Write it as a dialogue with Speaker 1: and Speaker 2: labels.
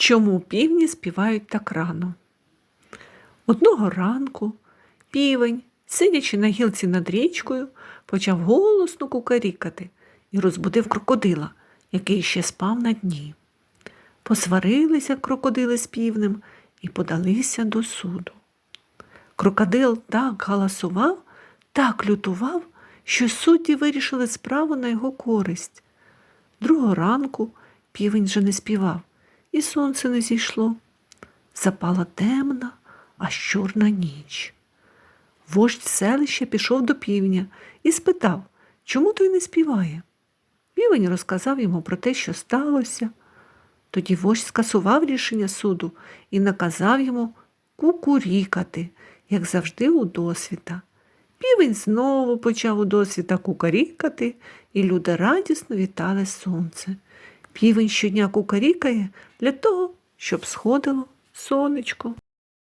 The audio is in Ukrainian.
Speaker 1: Чому півні співають так рано? Одного ранку півень, сидячи на гілці над річкою, почав голосно кукарікати і розбудив крокодила, який ще спав на дні. Посварилися крокодили з півнем і подалися до суду. Крокодил так галасував, так лютував, що судді вирішили справу на його користь. Другого ранку півень вже не співав, і сонце не зійшло. Запала темна, аж чорна ніч. Вождь селища пішов до півня і спитав, чому той не співає. Півень розказав йому про те, що сталося. Тоді вождь скасував рішення суду і наказав йому кукурікати, як завжди у досвіта. Півень знову почав у досвіта кукарікати, і люди радісно вітали сонце. Півень щодня кукарікає для того, щоб сходило сонечко.